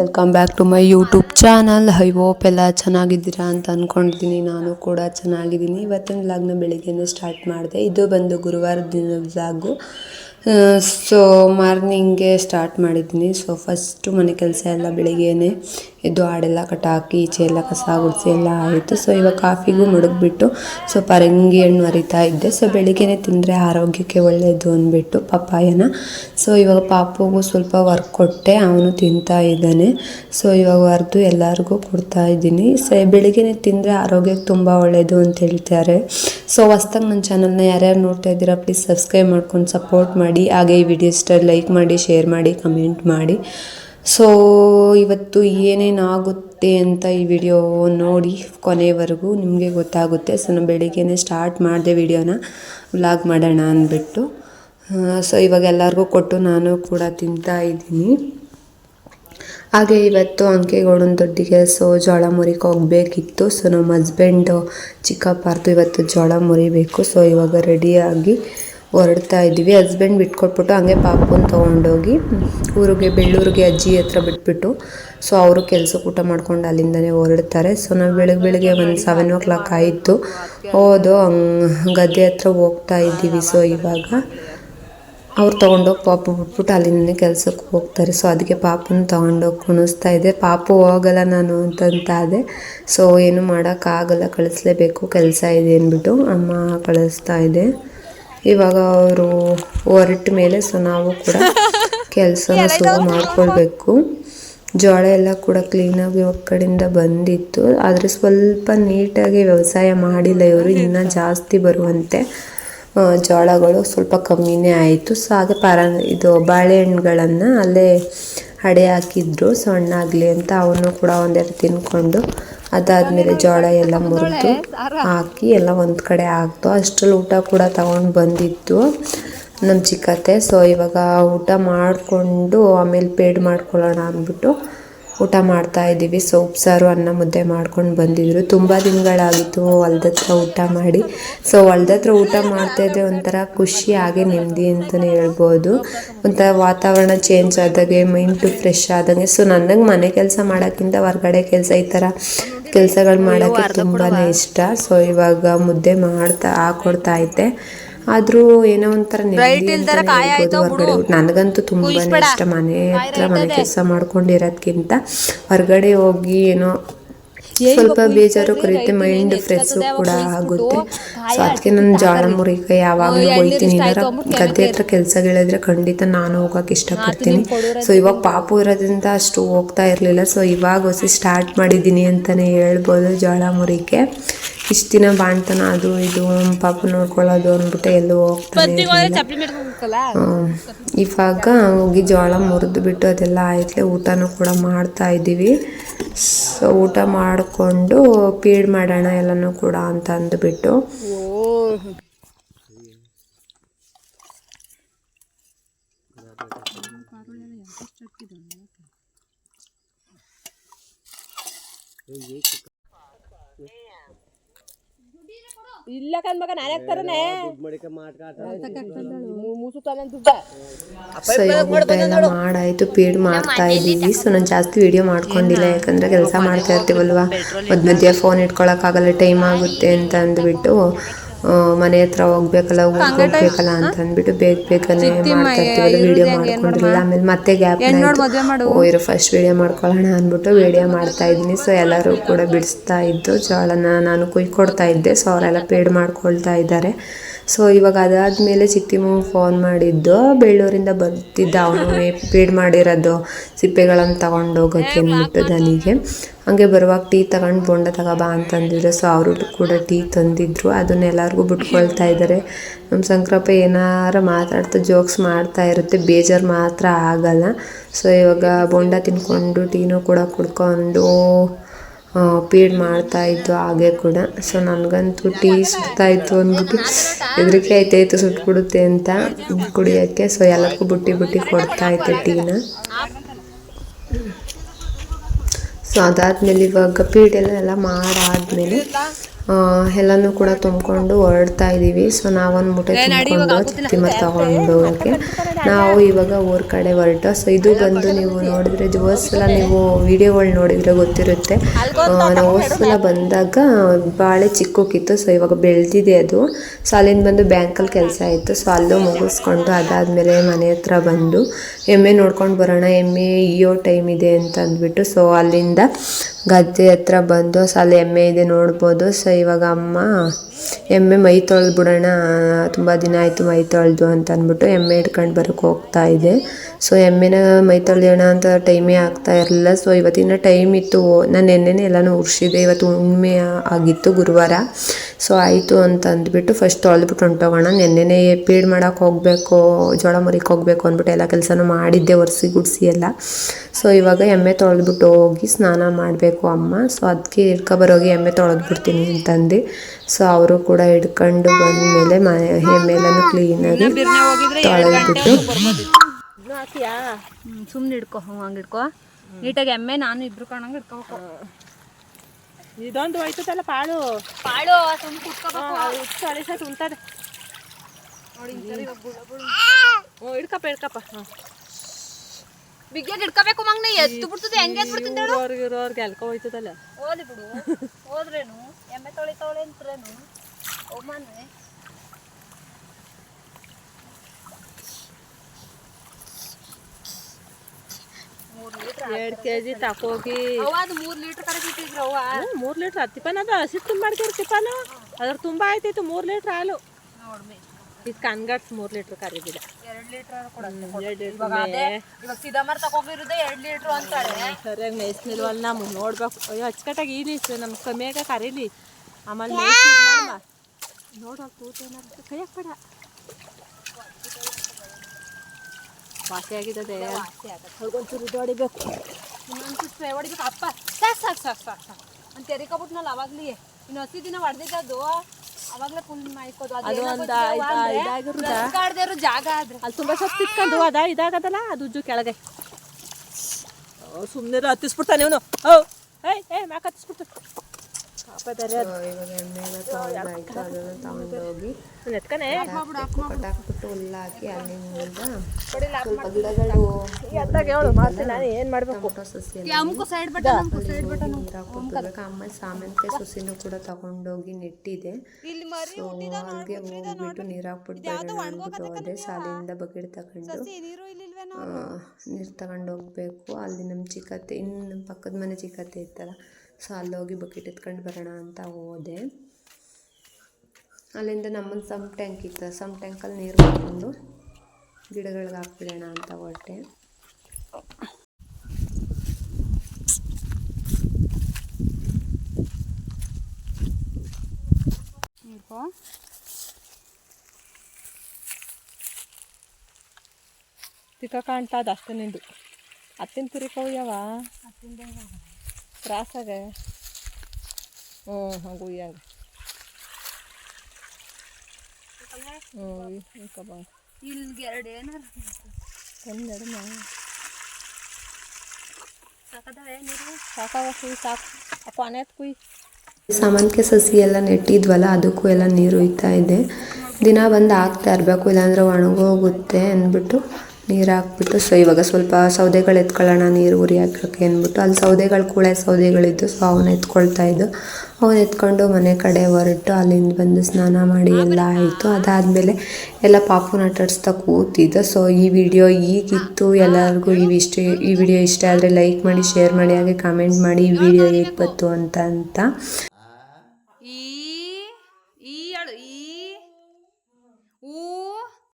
Welcome back to my YouTube channel I hope ಎಲ್ಲ ಚೆನ್ನಾಗಿದ್ದೀರಾ ಅಂತ ಅಂದ್ಕೊಂಡಿದ್ದೀನಿ ನಾನು ಕೂಡ ಚೆನ್ನಾಗಿದ್ದೀನಿ. ಇವತ್ತಿನ ವ್ಲಾಗ್ನ ಬೆಳಿಗ್ಗೆನೇ ಸ್ಟಾರ್ಟ್ ಮಾಡಿದೆ. ಇದು ಬಂದು ಗುರುವಾರ ದಿನ ವ್ಲಾಗು ಸೊ ಮಾರ್ನಿಂಗೇ ಸ್ಟಾರ್ಟ್ ಮಾಡಿದ್ದೀನಿ ಸೊ ಫಸ್ಟು ಮನೆ ಕೆಲಸ ಎಲ್ಲ ಬೆಳಿಗ್ಗೆನೆ ಎದ್ದು ಹಾಡೆಲ್ಲ ಕಟ್ಟಾಕಿ, ಈಚೆ ಎಲ್ಲ ಕಸ ಗುಡಿಸಿ ಎಲ್ಲ ಆಯಿತು. ಸೊ ಇವಾಗ ಕಾಫಿಗೂ ಮುಡುಗ್ಬಿಟ್ಟು ಸೊ ಪರಂಗಿ ಹಣ್ಣು ಅರಿತಾ ಇದ್ದೆ. ಸೊ ಬೆಳಿಗ್ಗೆನೇ ತಿಂದರೆ ಆರೋಗ್ಯಕ್ಕೆ ಒಳ್ಳೆಯದು ಅಂದ್ಬಿಟ್ಟು ಪಪ್ಪಾಯನ. ಸೊ ಇವಾಗ ಪಾಪುಗೂ ಸ್ವಲ್ಪ ವರ್ಕ್ ಕೊಟ್ಟೆ, ಅವನು ತಿಂತಾ ಇದ್ದಾನೆ. ಸೊ ಇವಾಗ ಅರ್ದು ಎಲ್ಲರಿಗೂ ಕೊಡ್ತಾ ಇದ್ದೀನಿ. ಸೊ ಬೆಳಿಗ್ಗೆನೇ ತಿಂದರೆ ಆರೋಗ್ಯಕ್ಕೆ ತುಂಬ ಒಳ್ಳೆಯದು ಅಂತ ಹೇಳ್ತಾರೆ. ಸೊ ಹೊಸ್ದಾಗಿ ನನ್ನ ಚಾನಲ್ನ ಯಾರ್ಯಾರು ನೋಡ್ತಾ ಇದ್ದೀರಾ ಪ್ಲೀಸ್ ಸಬ್ಸ್ಕ್ರೈಬ್ ಮಾಡ್ಕೊಂಡು ಸಪೋರ್ಟ್ ಮಾಡಿ. ಹಾಗೆ ಈ ವಿಡಿಯೋ ಇಷ್ಟ ಲೈಕ್ ಮಾಡಿ ಶೇರ್ ಮಾಡಿ ಕಮೆಂಟ್ ಮಾಡಿ. ಸೊ ಇವತ್ತು ಏನೇನಾಗುತ್ತೆ ಅಂತ ಈ ವಿಡಿಯೋ ನೋಡಿ ಕೊನೆವರೆಗೂ ನಿಮಗೆ ಗೊತ್ತಾಗುತ್ತೆ. ಸೊ ನಾನು ಬೆಳಿಗ್ಗೆನೇ ಸ್ಟಾರ್ಟ್ ಮಾಡಿದೆ ವಿಡಿಯೋನ ವ್ಲಾಗ್ ಮಾಡೋಣ ಅಂದ್ಬಿಟ್ಟು. ಸೊ ಇವಾಗ ಎಲ್ಲರಿಗೂ ಕೊಟ್ಟು ನಾನು ಕೂಡ ತಿಂತಾ ಇದ್ದೀನಿ. ಹಾಗೆ ಇವತ್ತು ಅಂಕೆಗೋಡನ ದೊಡ್ಡಿಗೆ ಸೊ ಜೋಳ ಮುರಿಕೆ ಹೋಗಬೇಕಿತ್ತು. ಸೊ ನಮ್ಮ ಹಸ್ಬೆಂಡು ಚಿಕ್ಕಪ್ಪಾರ್ದು ಇವತ್ತು ಜೋಳ ಮುರಿಬೇಕು ಸೊ ಇವಾಗ ರೆಡಿಯಾಗಿ ಹೊರಡ್ತಾ ಇದ್ದೀವಿ. ಹಸ್ಬೆಂಡ್ ಬಿಟ್ಕೊಟ್ಬಿಟ್ಟು ಹಂಗೆ ಪಾಪುನ ತೊಗೊಂಡೋಗಿ ಊರಿಗೆ, ಬೆಳ್ಳೂರಿಗೆ ಅಜ್ಜಿ ಹತ್ರ ಬಿಟ್ಬಿಟ್ಟು ಸೊ ಅವರು ಕೆಲ್ಸಕ್ಕೆ ಊಟ ಮಾಡ್ಕೊಂಡು ಅಲ್ಲಿಂದನೇ ಹೊರಡ್ತಾರೆ. ಸೊ ನಾವು ಬೆಳಗ್ಗೆ ಬೆಳಗ್ಗೆ ಒಂದು ಸೆವೆನ್ ಓ ಕ್ಲಾಕ್ ಆಯಿತು. ಹೋದು ಹಂಗೆ, ಗದ್ದೆ ಹತ್ರ ಹೋಗ್ತಾ ಇದ್ದೀವಿ. ಸೊ ಇವಾಗ ಅವ್ರು ತೊಗೊಂಡೋಗಿ ಪಾಪು ಬಿಟ್ಬಿಟ್ಟು ಅಲ್ಲಿಂದನೇ ಕೆಲಸಕ್ಕೆ ಹೋಗ್ತಾರೆ. ಸೊ ಅದಕ್ಕೆ ಪಾಪುನ ತೊಗೊಂಡೋಗಿ ಕುಣಿಸ್ತಾ ಇದೆ. ಪಾಪು ಹೋಗಲ್ಲ ನಾನು ಅಂತಂತ ಅದೆ ಸೊ ಏನು ಮಾಡೋಕ್ಕಾಗಲ್ಲ ಕಳಿಸ್ಲೇಬೇಕು, ಕೆಲಸ ಇದೆ ಅಂದ್ಬಿಟ್ಟು ಅಮ್ಮ ಕಳಿಸ್ತಾ ಇದೆ. ಇವಾಗ ಅವರು ಹೊರಟ ಮೇಲೆ ಸೊ ನಾವು ಕೂಡ ಕೆಲಸ ಶುರು ಮಾಡ್ಕೊಳ್ಬೇಕು. ಜೋಳ ಎಲ್ಲ ಕೂಡ ಕ್ಲೀನಾಗಿ ಕಡೆಯಿಂದ ಬಂದಿತ್ತು. ಆದರೆ ಸ್ವಲ್ಪ ನೀಟಾಗಿ ವ್ಯವಸಾಯ ಮಾಡಿಲ್ಲ ಇವರು. ಇನ್ನೂ ಜಾಸ್ತಿ ಬರುವಂತೆ ಜೋಳಗಳು ಸ್ವಲ್ಪ ಕಮ್ಮಿನೇ ಆಯಿತು. ಸೊ ಹಾಗೆ ಪರ ಇದು ಬಾಳೆಹಣ್ಣುಗಳನ್ನು ಅಲ್ಲೇ ಹಡೆ ಹಾಕಿದ್ರು. ಸೊ ಹಣ್ಣಾಗಲಿ ಅಂತ ಅವನು ಕೂಡ ಒಂದೆರಡು ತಿನ್ಕೊಂಡು ಅದಾದಮೇಲೆ ಜೋಳ ಎಲ್ಲ ಮುರಿದು ಹಾಕಿ ಎಲ್ಲ ಒಂದು ಕಡೆ ಹಾಕ್ತು ಅಷ್ಟರಲ್ಲಿ ಊಟ ಕೂಡ ತಗೊಂಡು ಬಂದಿತ್ತು ನಮ್ಮ ಚಿಕ್ಕತ್ತೆ. ಸೊ ಇವಾಗ ಊಟ ಮಾಡಿಕೊಂಡು ಆಮೇಲೆ ಪೇಡ್ ಮಾಡ್ಕೊಳ್ಳೋಣ ಅಂದ್ಬಿಟ್ಟು ಊಟ ಮಾಡ್ತಾ ಇದ್ದೀವಿ. ಸೊ ಉಪ್ಸಾರು ಅನ್ನ ಮುದ್ದೆ ಮಾಡ್ಕೊಂಡು ಬಂದಿದ್ರು. ತುಂಬ ದಿನಗಳಾಗಿತ್ತು ಹೊಲ್ದ ಹತ್ರ ಊಟ ಮಾಡಿ. ಸೊ ಹೊಲ್ದ ಹತ್ರ ಊಟ ಮಾಡ್ತಾ ಇದ್ರೆ ಒಂಥರ ಖುಷಿ, ಹಾಗೆ ನೆಮ್ಮದಿ ಅಂತಲೇ ಹೇಳ್ಬೋದು. ಒಂಥರ ವಾತಾವರಣ ಚೇಂಜ್ ಆದಾಗೆ ಮೈಂಡು ಫ್ರೆಶ್ ಆದಂಗೆ. ಸೊ ನನಗೆ ಮನೆ ಕೆಲಸ ಮಾಡೋಕ್ಕಿಂತ ಹೊರಗಡೆ ಕೆಲಸ ಈ ಥರ ಕೆಲಸಗಳು ಮಾಡೋಕ್ಕೆ ತುಂಬಾ ಇಷ್ಟ. ಸೊ ಇವಾಗ ಮುದ್ದೆ ಮಾಡ್ತಾ ಹಾಕೊಡ್ತಾ ಐತೆ ಆದ್ರೂ ಏನೋ ಒಂಥರ ಹೊರಗಡೆ. ನನಗಂತೂ ತುಂಬಾನೇ ಇಷ್ಟ. ಮನೆ ಹತ್ರ ಮನೆ ಕೆಲಸ ಮಾಡ್ಕೊಂಡಿರೋದ್ಕಿಂತ ಹೊರಗಡೆ ಹೋಗಿ ಏನೋ ಸ್ವಲ್ಪ ಬೇಜಾರು ಕರೆಯುತ್ತೆ ಮೈಂಡ್ ಫ್ರೆಶ್ ಕೂಡ ಆಗುತ್ತೆ. ಸೊ ಅದಕ್ಕೆ ನಾನು ಜಾಳ ಮುರಿಕ ಯಾವಾಗಲೂ ಹೋಯ್ತೀನಿ ಏನಾರ ಗದ್ದೆ ಹತ್ರ ಕೆಲಸಗಳಿದ್ರೆ ಖಂಡಿತ ನಾನು ಹೋಗಕ್ಕೆ ಇಷ್ಟಪಡ್ತೀನಿ. ಸೊ ಇವಾಗ ಪಾಪು ಇರೋದ್ರಿಂದ ಅಷ್ಟು ಹೋಗ್ತಾ ಇರಲಿಲ್ಲ. ಸೊ ಇವಾಗ ಹೊಸ ಸ್ಟಾರ್ಟ್ ಮಾಡಿದ್ದೀನಿ ಅಂತಲೇ ಹೇಳ್ಬೋದು ಜೋಳ ಮುರಿಕೆ. ಇಷ್ಟು ದಿನ ಬಾಣ್ತನ ಅದು ಇದು ಪಾಪ ನೋಡ್ಕೊಳ್ಳೋದು ಅಂದ್ಬಿಟ್ಟು ಎಲ್ಲೂ ಹೋಗ್ತಾನೆ. ಇವಾಗ ಹೋಗಿ ಜೋಳ ಮುರಿದು ಬಿಟ್ಟು ಅದೆಲ್ಲ ಆಯ್ತಲೇ ಊಟನೂ ಕೂಡ ಮಾಡ್ತಾ ಇದ್ದೀವಿ. ಸೊ ಊಟ ಮಾಡಿಕೊಂಡು ಪೀಡ್ ಮಾಡೋಣ ಎಲ್ಲನೂ ಕೂಡ ಅಂತ ಅಂದ್ಬಿಟ್ಟು. ಇಲ್ಲ ಕಣ್ ಮಗ ನಾನು ದುಡ್ಡ ಸೊ ಇವಾಗ ಮಾಡಾಯ್ತು ಪೀಡ್ ಮಾಡ್ತಾ ಇದ್ದೀವಿ. ಸೊ ನಾನು ಜಾಸ್ತಿ ವಿಡಿಯೋ ಮಾಡ್ಕೊಂಡಿಲ್ಲ ಯಾಕಂದ್ರೆ ಕೆಲಸ ಮಾಡ್ತಾ ಇರ್ತೀವಲ್ವಾ? ಮಧ್ಯ ಮಧ್ಯ ಫೋನ್ ಇಟ್ಕೊಳಕ್ಕಾಗಲ್ಲ ಟೈಮ್ ಆಗುತ್ತೆ ಅಂತ ಅಂದ್ಬಿಟ್ಟು. ಮನೆ ಹತ್ರ ಹೋಗ್ಬೇಕಲ್ಲ ಹೋಗ್ಬೇಕಲ್ಲ ಅಂತ ಅಂದ್ಬಿಟ್ಟು ಬೇಗ ಬೇಗನೆ ಮಾಡ್ತಾ ವಿಡಿಯೋ ಮಾಡ್ಕೊಂಡಿರಲಿಲ್ಲ ಆಮೇಲೆ ಮತ್ತೆ ಗ್ಯಾಪ್ ಓ ಇರೋ ಫಸ್ಟ್ ವಿಡಿಯೋ ಮಾಡ್ಕೊಳ್ಳೋಣ ಅಂದ್ಬಿಟ್ಟು ವಿಡಿಯೋ ಮಾಡ್ತಾ ಇದ್ದೀನಿ. ಸೊ ಎಲ್ಲರೂ ಕೂಡ ಬಿಡಿಸ್ತಾ ಇದ್ದು ಜೋಳನ ನಾನು ಕುಯ್ಕೊಡ್ತಾ ಇದ್ದೆ. ಸೊ ಅವರೆಲ್ಲ ಪೇಡ್ ಮಾಡ್ಕೊಳ್ತಾ ಇದ್ದಾರೆ. ಸೊ ಇವಾಗ ಅದಾದಮೇಲೆ ಚಿತ್ತಿಮು ಫೋನ್ ಮಾಡಿದ್ದು ಬೆಳ್ಳೂರಿಂದ ಬರ್ತಿದ್ದ ಅವನು ಪೀಡ್ ಮಾಡಿರೋದು ಸಿಪ್ಪೆಗಳನ್ನು ತಗೊಂಡೋಗೋಕ್ಕೆ ಅಂದ್ಬಿಟ್ಟು ದನಿಗೆ. ಹಂಗೆ ಬರುವಾಗ ಟೀ ತಗೊಂಡು ಬೋಂಡ ತಗೋಬಾ ಅಂತಂದಿದ್ರು. ಸೊ ಅವರು ಕೂಡ ಟೀ ತಂದಿದ್ರು. ಅದನ್ನ ಎಲ್ಲರಿಗೂ ಬಿಟ್ಕೊಳ್ತಾ ಇದ್ದಾರೆ ನಮ್ಮ ಸಂಕ್ರಪ್ಪ ಏನಾರ ಮಾತಾಡ್ತಾ ಜೋಕ್ಸ್ ಮಾಡ್ತಾ ಇರುತ್ತೆ. ಬೇಜಾರು ಮಾತ್ರ ಆಗಲ್ಲ. ಸೊ ಇವಾಗ ಬೋಂಡ ತಿನ್ಕೊಂಡು ಟೀನೂ ಕೂಡ ಕುಡ್ಕೊಂಡು ಪೀಡ್ ಮಾಡ್ತಾ ಇದ್ದು ಹಾಗೆ ಕೂಡ. ಸೊ ನನಗಂತೂ ಟೀ ಸುಡ್ತಾ ಇತ್ತು ಅಂದ್ಬಿಟ್ಟು ಹೆದರಿಕೆ ಆಯ್ತಾಯಿತ್ತು ಸುಟ್ಬಿಡುತ್ತೆ ಅಂತ ಕುಡಿಯೋಕ್ಕೆ. ಸೊ ಎಲ್ಲಕ್ಕೂ ಬುಟ್ಟಿ ಬುಟ್ಟಿ ಕೊಡ್ತಾ ಇತ್ತು ಟೀನ. ಸೊ ಅದಾದ್ಮೇಲೆ ಇವಾಗ ಪೀಡೆಲ್ಲ ಎಲ್ಲ ಮಾಡಾದ್ಮೇಲೆ ಎಲ್ಲನೂ ಕೂಡ ತುಂಬಿಕೊಂಡು ಹೊರಡ್ತಾ ಇದ್ದೀವಿ ಸೊ ನಾವೊಂದು ಮೂಟೆ ತುಂಬಿಕೊಂಡು ತಿಮ್ಮ ತಗೊಂಡು ಹೋಗೋಕ್ಕೆ. ನಾವು ಇವಾಗ ಊರ ಕಡೆ ಹೊರಟ. ಸೊ ಇದು ಬಂದು ನೀವು ನೋಡಿದ್ರೆ ಸಲ ನೀವು ವಿಡಿಯೋಗಳು ನೋಡಿದ್ರೆ ಗೊತ್ತಿರುತ್ತೆ. ನಾವು ಸಲ ಬಂದಾಗ ಬಾಳೆ ಚಿಕ್ಕೋಕಿತ್ತು. ಸೊ ಇವಾಗ ಬೆಳೆದಿದೆ ಅದು. ಸೊ ಅಲ್ಲಿಂದ ಬಂದು ಬ್ಯಾಂಕಲ್ಲಿ ಕೆಲಸ ಇತ್ತು. ಸೊ ಅಲ್ಲೂ ಮುಗಿಸ್ಕೊಂಡು ಅದಾದಮೇಲೆ ಮನೆ ಹತ್ರ ಬಂದು ಎಮ್ಮೆ ನೋಡ್ಕೊಂಡು ಬರೋಣ. ಎಮ್ಮೆ ಇಯೋ ಟೈಮ್ ಇದೆ ಅಂತ ಅಂದ್ಬಿಟ್ಟು ಸೊ ಅಲ್ಲಿಂದ ಗದ್ದೆ ಹತ್ರ ಬಂದು ಸಾಲ ಎಮ್ಮೆ ಇದೆ ನೋಡ್ಬೋದು. ಸೊ ಇವಾಗ ಅಮ್ಮ ಎಮ್ಮೆ ಮೈ ತೊಳೆದು ಬಿಡೋಣ ತುಂಬ ದಿನ ಆಯಿತು ಮೈ ತೊಳೆದು ಅಂತ ಅಂದ್ಬಿಟ್ಟು ಎಮ್ಮೆ ಹಿಡ್ಕೊಂಡು ಬರೋಕೆ ಹೋಗ್ತಾ ಇದೆ. ಸೊ ಎಮ್ಮೆನ ಮೈ ತೊಳೆಯೋಣ ಅಂತ ಟೈಮೇ ಆಗ್ತಾ ಇರಲಿಲ್ಲ. ಸೊ ಇವತ್ತಿನ ಟೈಮ್ ಇತ್ತು. ನಾನು ನೆನ್ನೆನೇ ಎಲ್ಲನೂ ಉರ್ಸಿದೆ ಇವತ್ತು ಉಣ್ಮೆ ಆಗಿತ್ತು ಗುರುವಾರ. ಸೊ ಆಯಿತು ಅಂತ ಅಂದ್ಬಿಟ್ಟು ಫಸ್ಟ್ ತೊಳೆದ್ಬಿಟ್ಟು ಹೊಂಟೋಗೋಣ. ನೆನ್ನೆನೇ ಪೀಡ್ ಮಾಡೋಕೆ ಹೋಗಬೇಕು ಜೋಳ ಮರಿಕ್ಕೆ ಹೋಗಬೇಕು ಅಂದ್ಬಿಟ್ಟು ಎಲ್ಲ ಕೆಲಸನೂ ಮಾಡಿದ್ದೆ ಒರೆಸಿ ಗುಡಿಸಿ ಎಲ್ಲ. ಸೊ ಇವಾಗ ಎಮ್ಮೆ ತೊಳೆದ್ಬಿಟ್ಟು ಹೋಗಿ ಸ್ನಾನ ಮಾಡಬೇಕು ಅಮ್ಮ. ಸೊ ಅದಕ್ಕೆ ಹಿಡ್ಕೊಬರೋಗಿ ಎಮ್ಮೆ ತೊಳೆದ್ಬಿಡ್ತೀನಿ ಅಂತಂದು. ಸೊ ಅವರು ಕೂಡ ಹಿಡ್ಕೊಂಡು ಬಂದಮೇಲೆ ಮ ಎಮ್ಮೆಲ್ಲನೂ ಕ್ಲೀನಾಗಿ ತೊಳೆದ್ಬಿಟ್ಟು ಇದ್ನ ಹಾಕಿಯಾ ಸುಮ್ಮನೆ ಇಡ್ಕೊ ಹಂಗೆ ಇಡ್ಕೋ. ನೀಟಾಗಿ ಎಮ್ಮೆ ನಾನು ಇಬ್ರು ಕಾಣಂಗ ಇಡ್ಕೋಬೇಕು ಇದೊಂದು ಹೋಯ್ತದಲ್ಲ ಪಾಳು? ಪಾಳು ಸುಮ್ ಕುಟ್ಕೋಬೇಕು ಸರಿ ಸತ್ ಉಂಟದ ಹ್ಞೂ ಹಿಡ್ಕಪ್ಪ ಹಿಡ್ಕಪ್ಪ ಹಾಂ. ಬಿಗ್ಯಾಗ ಹಿಡ್ಕೋಬೇಕು ನೀ ಎತ್ತು ಬಿಡ್ತದೆ ಹೆಂಗೆ ಎದ್ದು ಬಿಡ್ತೀನಿ ಅವ್ರಿಗೆ ಇರೋರ್ಗೆ ಎಲ್ಕೊ ಹೋಯ್ತದಲ್ಲ. ಓದಿ ಬಿಡು ಹೋದ್ರೇನು ಎಮ್ಮೆ ತೊಳಿ ತೊಳೆ ಅಂತ್ರೇನು. ಒಮ್ಮನೆ ಎರಡು ಕೆ ಜಿ ತಕೋಗಿ. ಅದು ಮೂರು ಲೀಟ್ರ್ ಕರೆಕ್ಟ್ ಇಟ್ಟಿದ್ರು ಅವ್ವ. ಮೂರು ಲೀಟ್ರ್ ಹತ್ತಿಪನ ಅದು ಹಸಿ ತುಂಬ ಮಾಡ್ತೀರಿ ಅದ್ರ ತುಂಬ ಆಯ್ತಿತ್ತು ಮೂರು ಲೀಟ್ರ್ ಹಾಲು. ಇದು ಕನ್ಗಟ್ಸ್ ಮೂರು ಲೀಟ್ರ್ ಕರೀದಿಲ್ಲ ಎರಡು ಲೀಟ್ರ್ ಸರಿಯಾಗಿ ಮೇಯ್ಸ್ನಿಲ್ವಲ್ಲ ನಮ್ಗೆ ನೋಡ್ಬೇಕು. ಅಯ್ಯೋ ಅಚ್ಚುಕಟ್ಟಾಗಿ ಈಲಿ ನಮ್ಮ ಕಮ್ಮಿಯಾಗ ಕರೀಲಿ. ಆಮೇಲೆ ಮೇಯ್ಸಿ ನೋಡು ಕೂತೇನಾಗುತ್ತೆ ಕೈಯಾಗ ಬೇಡ ವಾಸಿ ಆಗಿದ್ದದೆ ಹೊಡ್ಕೊಂಚೂರು ಹೊಡಿಬೇಕು ಇನ್ನೊಂದು ಸ್ಪ್ರೇ ಹೊಡಿಬೇಕು ಅಪ್ಪ ಸಾಕು ಸಾಕು ಸಾಕು ಸಾಕು ಸಾಕು ಅಂತ ತೆರಿಕೊಬಿಟ್ನಲ್ಲ ಅವಾಗ್ಲಿ ಇನ್ನು ಹಸಿ ದಿನ ಹೊಡೆದಿದ್ದು ಅವಾಗ್ಲೇ ಫುಲ್ ಮಾಯ್ಕೋದು ಅದು ಒಂದು ಇದಾಗಿರುದ ಕಾಡ್ದಿರೋ ಜಾಗ ಆದ್ರೆ ಅಲ್ಲಿ ತುಂಬ ಸೊಪ್ಪು ತಿಕ್ಕೊಂಡು ಅದ ಇದಾಗದಲ್ಲ ಅದು ಉಜ್ಜು ಕೆಳಗೆ ಸುಮ್ಮನೆ ಹತ್ತಿಸ್ಬಿಡ್ತಾನೆ ಇವನು ಓ ಏಯ್ ಏ ಮ್ಯಾಕ್ ಹತ್ತಿಸ್ಬಿಡ್ತು ಪಾಪ ಬೇರೆ ಸೊ ಇವಾಗ ಎಮ್ಮೆ ಎಲ್ಲ ತೊಗೊಂಡಾಯ್ತು ಅದನ್ನು ತಗೊಂಡೋಗಿ ಎತ್ಕನೆ ಕಟಾಕ್ಬಿಟ್ಟು ಹುಲ್ಲು ಹಾಕಿ ಅಲ್ಲಿಂದ ಸ್ವಲ್ಪ ಗಿಡಗಳು ಏನು ಮಾಡಬೇಕು? ಸಾಮಂತಿಗೆ ಸಸಿನೂ ಕೂಡ ತಗೊಂಡೋಗಿ ನೆಟ್ಟಿದೆ. ಇಲ್ಲಿ ಮರಿ ಸೊ ಅಲ್ಲಿಗೆ ಹೋಗ್ಬಿಟ್ಟು ನೀರು ಹಾಕ್ಬಿಟ್ಟು ಅದೇ ಅಂದ್ಬಿಟ್ಟು ಹೋದೆ ಸಾಲಿಂದ ಬಕೆಟ್ ತಗೊಂಡು. ನೀರು ತಗೊಂಡೋಗ್ಬೇಕು ನೀರು ತಗೊಂಡು ಹೋಗ್ಬೇಕು ಅಲ್ಲಿ ನಮ್ಮ ಚಿಕ್ಕತ್ತೆ ಇನ್ನು ನಮ್ಮ ಪಕ್ಕದ ಮನೆ ಚಿಕ್ಕತ್ತೆ ಇತ್ತಲ್ಲ. ಸೊ ಅಲ್ಲೋಗಿ ಬಕೆಟ್ ಎತ್ಕೊಂಡು ಬರೋಣ ಅಂತ ಹೋದೆ. ಅಲ್ಲಿಂದ ನಮ್ಮಲ್ಲಿ ಸಮ್ ಟ್ಯಾಂಕ್ ಇತ್ತು. ಸಮ್ ಟ್ಯಾಂಕಲ್ಲಿ ನೀರು ಹಾಕ್ಕೊಂಡು ಗಿಡಗಳಿಗೆ ಹಾಕ್ಬಿಡೋಣ ಅಂತ ಹೊರಟೆ. ತಿಕ್ಕ ಕಾಣ್ತಾ ಅದು ಅಷ್ಟೇ ನಿಂದು. ಅತ್ತಿನ ಕುರಿಕವು ಯಾವ? ತ್ರಾಸಾಗ ಹ್ಞೂ ಹಂಗೆ ಉಯ್ಯಂಗೆ ಹ್ಞೂ ಇಳ್ಕೊ ಬಾ ಇಲ್ಲಿಗೆ ಎರಡು ಏನಾರು ಒಂದೆರಡು ನಾವು ನೀರು ಸಾಕಾಗ ಕುಯ್ ಸಾಕು ಅಪ್ಪ ಕೊನೆ ಕುಯ್ ಸಸಿ ಎಲ್ಲ ನೆಟ್ಟಿದ್ವಲ್ಲ ಅದಕ್ಕೂ ಎಲ್ಲ ನೀರು ಹುಯ್ತಾ ಇದೆ ದಿನ ಬಂದು ಹಾಕ್ತಾ ಇರಬೇಕು ಇಲ್ಲಾಂದ್ರೆ ಒಣಗೋಗುತ್ತೆ ಅಂದ್ಬಿಟ್ಟು ನೀರು ಹಾಕ್ಬಿಟ್ಟು ಸೊ ಇವಾಗ ಸ್ವಲ್ಪ ಸೌದೆಗಳು ಎತ್ಕೊಳ್ಳೋಣ, ನೀರು ಉರಿ ಹಾಕೋಕ್ಕೆ ಅಂದ್ಬಿಟ್ಟು, ಅಲ್ಲಿ ಸೌದೆಗಳು ಕೂಳೆ ಸೌದೆಗಳಿದ್ದು ಸೊ ಅವನ್ನ ಎತ್ಕೊಳ್ತಾ ಇದ್ದು ಅವನ್ನ ಎತ್ಕೊಂಡು ಮನೆ ಕಡೆ ಹೊರಟು, ಅಲ್ಲಿಂದ ಬಂದು ಸ್ನಾನ ಮಾಡಿ ಎಲ್ಲ ಆಯಿತು. ಅದಾದಮೇಲೆ ಎಲ್ಲ ಪಾಪುನ ಆಟಾಡಿಸ್ತಾ ಕೂತಿದ್ದು. ಸೊ ಈ ವಿಡಿಯೋ ಈಗಿತ್ತು ಎಲ್ಲರಿಗೂ ಈ ಇಷ್ಟ ಈ ವಿಡಿಯೋ ಇಷ್ಟ ಆದರೆ ಲೈಕ್ ಮಾಡಿ ಶೇರ್ ಮಾಡಿ, ಹಾಗೆ ಕಾಮೆಂಟ್ ಮಾಡಿ, ಈ ವಿಡಿಯೋ ಹೇಗೆ ಬಂತು ಅಂತ ಅಂತ.